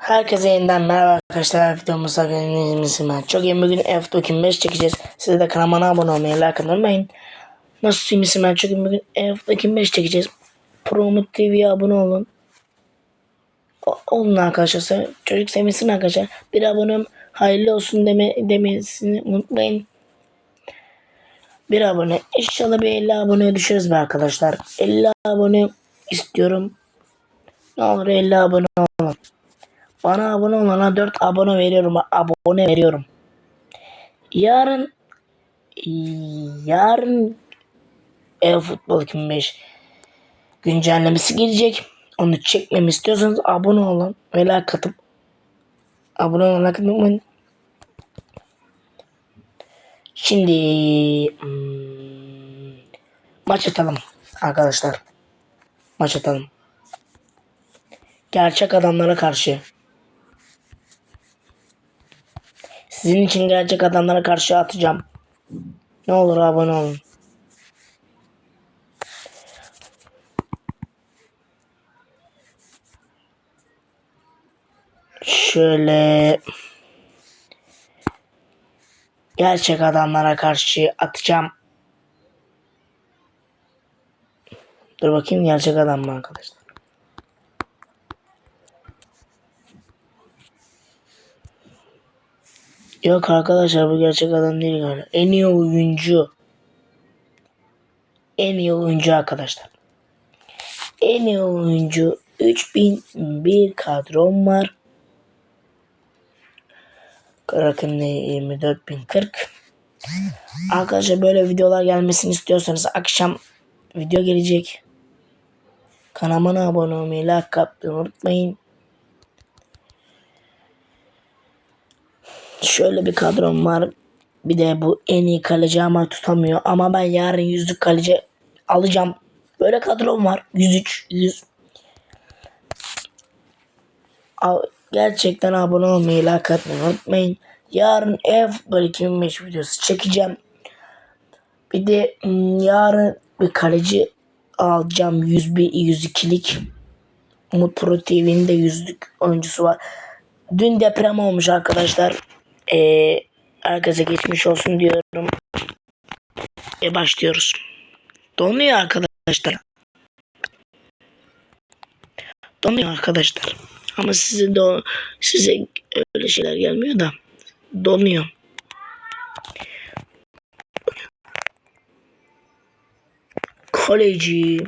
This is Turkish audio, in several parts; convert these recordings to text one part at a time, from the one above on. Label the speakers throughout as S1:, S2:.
S1: Herkese yeniden merhaba arkadaşlar. Videomuza geldiğiniz ben. Çok iyi bugün F 5 çekeceğiz. Siz de kanalıma abone olmayı, like unutmayın. Nasıl iyisin ben? Çok iyi bugün F 5 çekeceğiz. Promut TV'ye abone olun. O- Olun arkadaşlar. Çocuk sevmesin arkadaşlar. Bir abonem hayırlı olsun deme, demesini unutmayın. Bir abone. İnşallah bir 50 aboneye düşeriz be arkadaşlar. 50 abone istiyorum. Ne olur 50 abone olun. Bana abone olana 4 abone veriyorum. Abone veriyorum. Yarın yarın e-futbol 2005 güncellemesi gelecek. Onu çekmemi istiyorsanız abone olun ve like atıp abone olun like atmayı unutmayın. Şimdi hmm, maç atalım arkadaşlar. Maç atalım. Gerçek adamlara karşı. Sizin için gerçek adamlara karşı atacağım. Ne olur abone olun. Şöyle gerçek adamlara karşı atacağım. Dur bakayım gerçek adam mı arkadaşlar? Yok arkadaşlar bu gerçek adam değil galiba. En iyi oyuncu. En iyi oyuncu arkadaşlar. En iyi oyuncu 3001 kadrom var. Rakım ne 24040. Arkadaşlar böyle videolar gelmesini istiyorsanız akşam video gelecek. Kanalıma abone olmayı, like atmayı unutmayın. Şöyle bir kadrom var. Bir de bu en iyi kaleci ama tutamıyor. Ama ben yarın yüzlük kaleci alacağım. Böyle kadrom var. 103, 100. Al- Gerçekten abone olmayı, like atmayı unutmayın. Yarın ev 2005 videosu çekeceğim. Bir de hmm, yarın bir kaleci alacağım. 101, 102'lik. Umut Pro TV'nin de yüzlük oyuncusu var. Dün deprem olmuş arkadaşlar. Ee, herkese geçmiş olsun diyorum. Ve başlıyoruz. Donuyor arkadaşlar. Donuyor arkadaşlar. Ama size de size öyle şeyler gelmiyor da donuyor. Kaleci.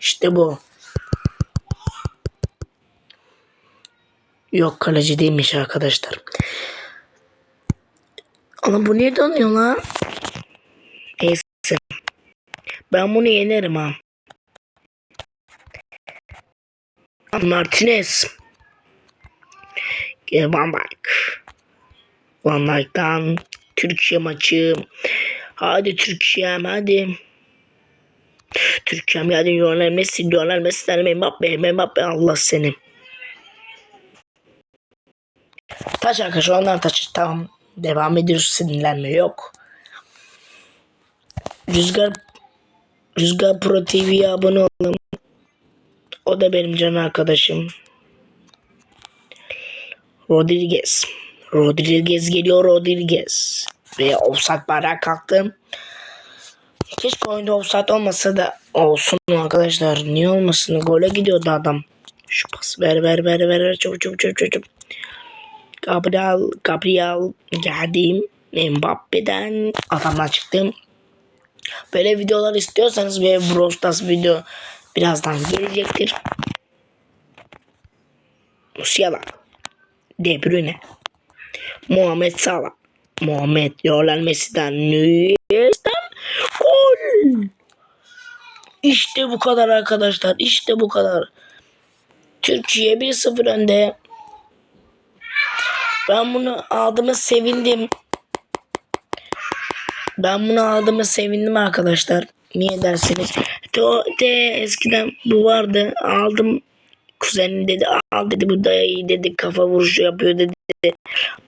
S1: İşte bu. Yok kaleci değilmiş arkadaşlar. Ama bu niye donuyor lan? Neyse. Ben bunu yenerim ha. Martinez. Van Dijk. Van Dijk'tan Türkiye maçı. Hadi Türkiye'm hadi. Türkiye'm hadi Lionel Messi, Lionel Messi, Mbappe, Mbappe Allah seni. Taş arkadaşlar onlar taş. Tamam. Devam ediyoruz. Sinirlenme yok. Rüzgar Rüzgar Pro TV'ye abone olun. O da benim can arkadaşım. Rodriguez. Rodriguez geliyor Rodriguez. Ve offside bayrağı kalktı. Keşke oyunda offside olmasa da olsun arkadaşlar. Niye olmasın? Gole gidiyordu adam. Şu pas ver ver ver. ver. Çabuk çabuk çabuk çabuk. Gabriel, Gabriel geldim. Mbappe'den adamdan çıktım. Böyle videolar istiyorsanız ve Brawl Stars video birazdan gelecektir. Musiala. De Bruyne. Muhammed Salah. Muhammed Lionel Messi'den Nuyes'ten gol. İşte bu kadar arkadaşlar. İşte bu kadar. Türkiye 1-0 önde. Ben bunu aldığıma sevindim. Ben bunu aldığıma sevindim arkadaşlar. Niye derseniz. De, de eskiden bu vardı. Aldım. Kuzenim dedi al dedi bu da dedi kafa vuruşu yapıyor dedi.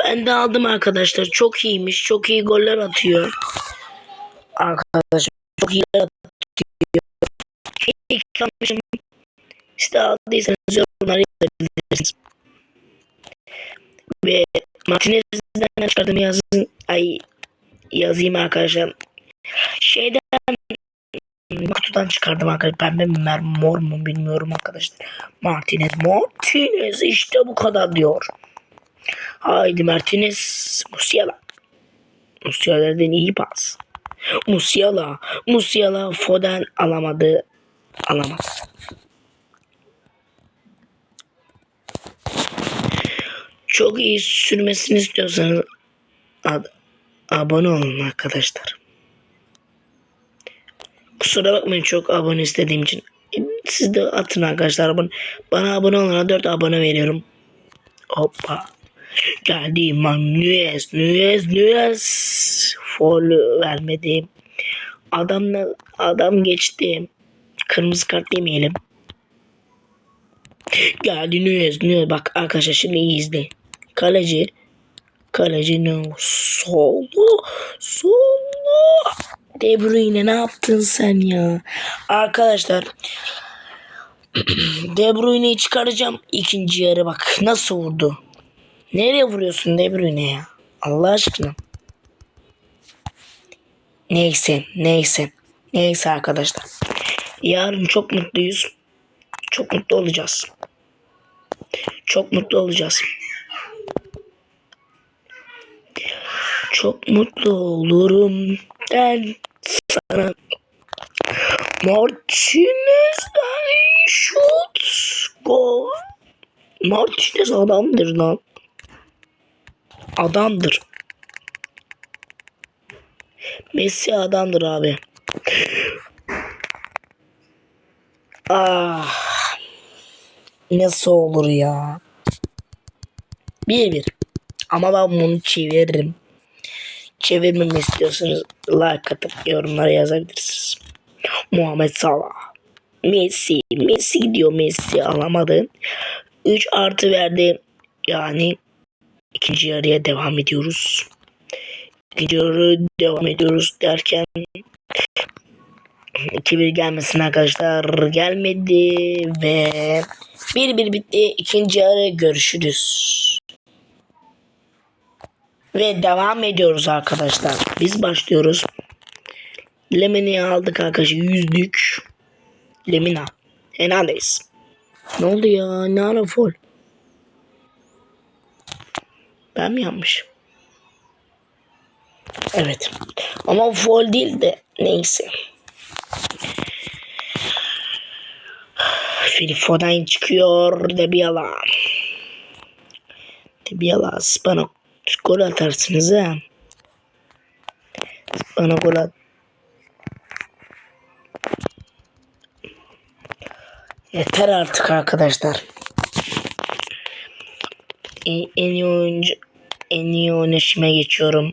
S1: Ben de aldım arkadaşlar. Çok iyiymiş. Çok iyi goller atıyor. Arkadaşlar çok iyi atıyor. İlk almışım. İşte aldıysanız yorumlara yazabilirsiniz. Ve Martinez'den çıkardım yazın. Ay yazayım arkadaşlar. Şeyden kutudan çıkardım arkadaşlar. Pembe mi mor mu bilmiyorum arkadaşlar. Martinez Martinez işte bu kadar diyor. Haydi Martinez Musiala. Musiala'dan iyi pas. Musiala. Musiala Foden alamadı. Alamadı. Çok iyi sürmesini istiyorsanız abone olun arkadaşlar. Kusura bakmayın çok abone istediğim için. Siz de atın arkadaşlar. Abone. Bana abone olana 4 abone veriyorum. Hoppa. Geldi man Nüez Nüez Nüez. Foul vermedi. Adamla adam geçti. Kırmızı kart demeyelim. Geldi Nüez Nüez. Bak arkadaşlar şimdi iyi izle. Kaleci. Kaleci ne? Solu. Solu. De Bruyne ne yaptın sen ya? Arkadaşlar De Bruyne'yi çıkaracağım ikinci yarı bak nasıl vurdu. Nereye vuruyorsun De Bruyne ya? Allah aşkına. Neyse neyse. Neyse arkadaşlar. Yarın çok mutluyuz. Çok mutlu olacağız. Çok mutlu olacağız. Çok mutlu olurum ben sana. Martinez'den şut. Gol. Martinez adamdır lan. Adamdır. Messi adamdır abi. Ah. Nasıl olur ya? Bir bir. Ama ben bunu çeviririm. Çevirmemi istiyorsanız like atıp yorumlara yazabilirsiniz. Muhammed Salah. Messi. Messi gidiyor. Messi alamadı. 3 artı verdi. Yani ikinci yarıya devam ediyoruz. Yarı devam ediyoruz derken 2-1 gelmesin arkadaşlar. Gelmedi ve 1-1 bitti. İkinci yarı görüşürüz. Ve devam ediyoruz arkadaşlar. Biz başlıyoruz. Lemina'yı aldık arkadaşlar. Yüzlük. Lemina. Hernandez. Ne oldu ya? Ne ara fol? Ben mi yanlış? Evet. Ama fol değil de neyse. Filip Foden çıkıyor. Debiala. Debiala bana gol atarsınız ha. Bana gol at. Yeter artık arkadaşlar. En, en iyi oyuncu en iyi oynayışıma geçiyorum.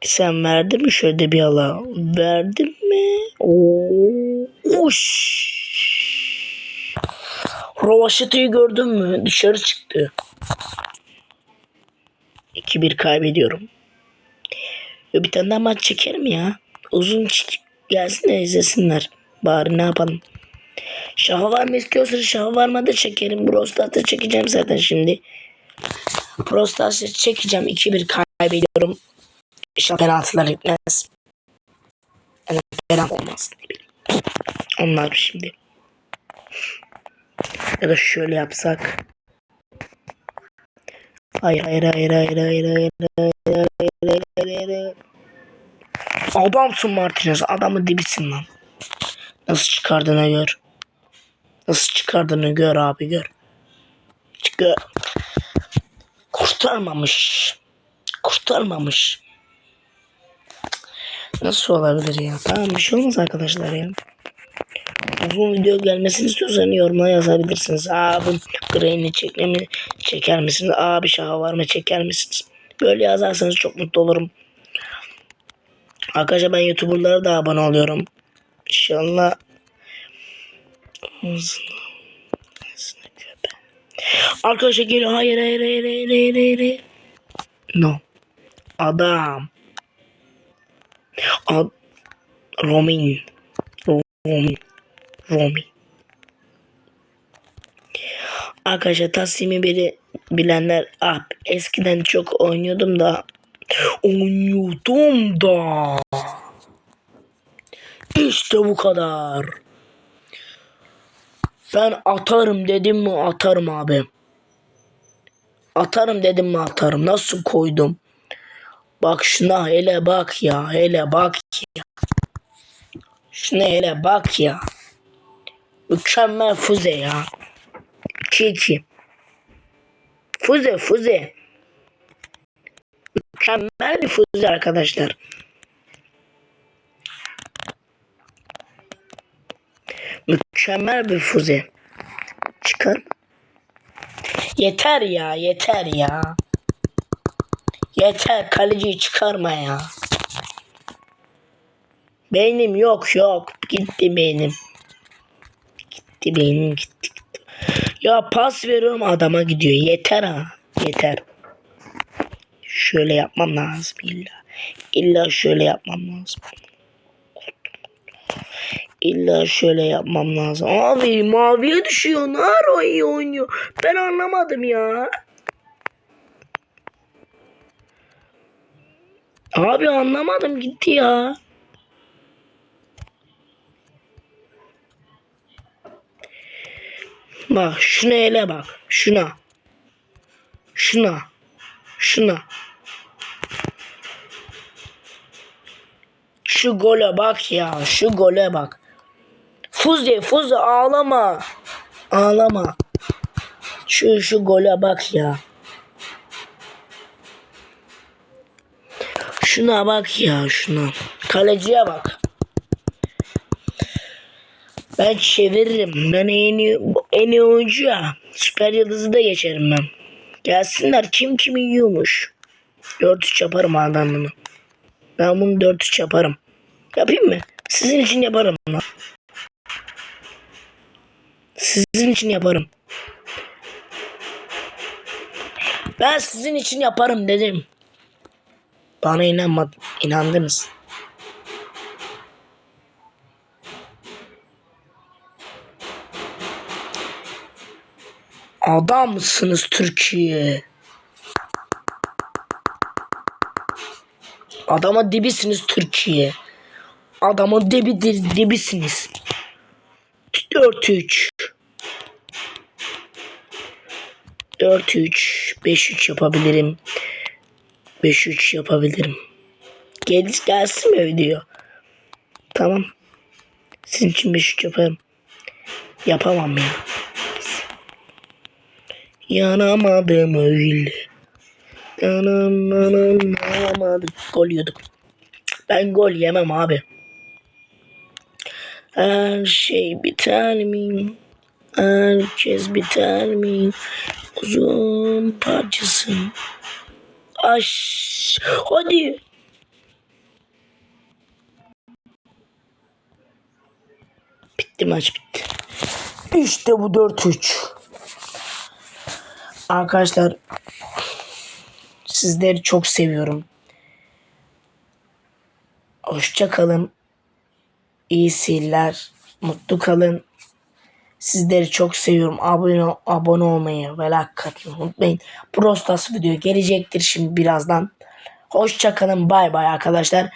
S1: Sen verdin mi şöyle bir ala? Verdin mi? Oo. Uş. Rovaşata'yı gördün mü? Dışarı çıktı. 2-1 kaybediyorum. Ya bir tane daha maç çekerim ya. Uzun gelsin de izlesinler. Bari ne yapalım. Şaha var mı istiyorsanız şaha varmadı çekerim. Prostat'ı çekeceğim zaten şimdi. Prostat'ı çekeceğim. 2-1 kaybediyorum. İnşallah penaltılar gitmez. Yani penaltı olmaz. Onlar şimdi. Ya şöyle yapsak. Hayır hayır hayır hayır hayır hayır hayır hayır hayır hayır hayır. Adamsın Martinez. Adamı dibisin lan. Nasıl çıkardığını gör. Nasıl çıkardığını gör abi gör. Gör. Kurtarmamış. Kurtarmamış. Nasıl olabilir ya? Tamam bir şey olmaz arkadaşlar ya. Uzun video gelmesini istiyorsanız yorumlara yazabilirsiniz. Abi Green'i çekmemi çeker misiniz? Abi şaha var mı çeker misiniz? Böyle yazarsanız çok mutlu olurum. Arkadaşlar ben YouTuber'lara da abone oluyorum. İnşallah. Arkadaşlar geliyor. Hayır hayır hayır hayır hayır hayır. hayır. No. Adam. Ad Romin. Romi. Romi. Arkadaşlar Taslim'i biri bilenler ah eskiden çok oynuyordum da oynuyordum da işte bu kadar. Ben atarım dedim mi atarım abi. Atarım dedim mi atarım. Nasıl koydum? Bak şuna hele bak ya. Hele bak ya. Şuna hele bak ya. Mükemmel füze ya. 2-2. Füze füze. Mükemmel bir füze arkadaşlar. Mükemmel bir füze. Çıkar. Yeter ya yeter ya. Yeter kaleciyi çıkarma ya. Beynim yok yok. Gitti beynim. Gitti beynim gitti. gitti. Ya pas veriyorum adama gidiyor. Yeter ha. Yeter. Şöyle yapmam lazım illa. İlla şöyle yapmam lazım. İlla şöyle yapmam lazım. Abi maviye düşüyor. Naro iyi oynuyor. Ben anlamadım ya. Abi anlamadım gitti ya. Bak şuna ele bak. Şuna. Şuna. Şuna. Şu gole bak ya. Şu gole bak. Fuzi Fuzi ağlama. Ağlama. Şu şu gole bak ya. Şuna bak ya şuna. Kaleciye bak. Ben çeviririm. Ben en iyi, en iyi oyuncu ya. Süper yıldızı da geçerim ben. Gelsinler kim kimi yiyormuş. 4-3 yaparım adam bunu. Ben bunu 4-3 yaparım. Yapayım mı? Sizin için yaparım lan. Sizin için yaparım. Ben sizin için yaparım dedim. Bana inanmadın. İnandınız. Adamsınız Türkiye. Adama dibisiniz Türkiye. Adama dibi di- dibisiniz. 4-3. 4-3. 5-3 yapabilirim. 5-3 yapabilirim. Gel, gelsin mi video? Tamam. Sizin için 5-3 yaparım. Yapamam ya. Yanamadım öyle. Yanamadım. Gol yiyorduk. Ben gol yemem abi. Her şey biter mi? Herkes biter mi? Uzun parçası. Aş. Hadi. Bitti maç bitti. İşte bu 4-3. Arkadaşlar sizleri çok seviyorum. Hoşça kalın. İyi seyirler. Mutlu kalın. Sizleri çok seviyorum. Abone abone olmayı ve like atmayı unutmayın. Prostas video gelecektir şimdi birazdan. Hoşça kalın. Bay bay arkadaşlar.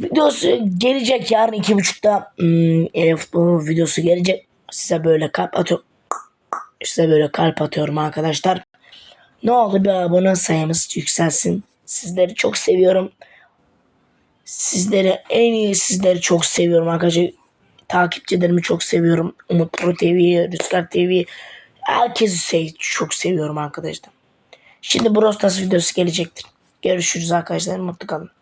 S1: Videosu gelecek yarın iki buçukta hmm, e-futbol videosu gelecek. Size böyle kalp atıyorum. Size böyle kalp atıyorum arkadaşlar. Ne oldu bir abone sayımız yükselsin. Sizleri çok seviyorum. Sizleri en iyi sizleri çok seviyorum arkadaşlar. Takipçilerimi çok seviyorum. Umut Pro TV'yi, Rüzgar TV'yi. Herkesi çok seviyorum arkadaşlar. Şimdi Brostas videosu gelecektir. Görüşürüz arkadaşlar. Mutlu kalın.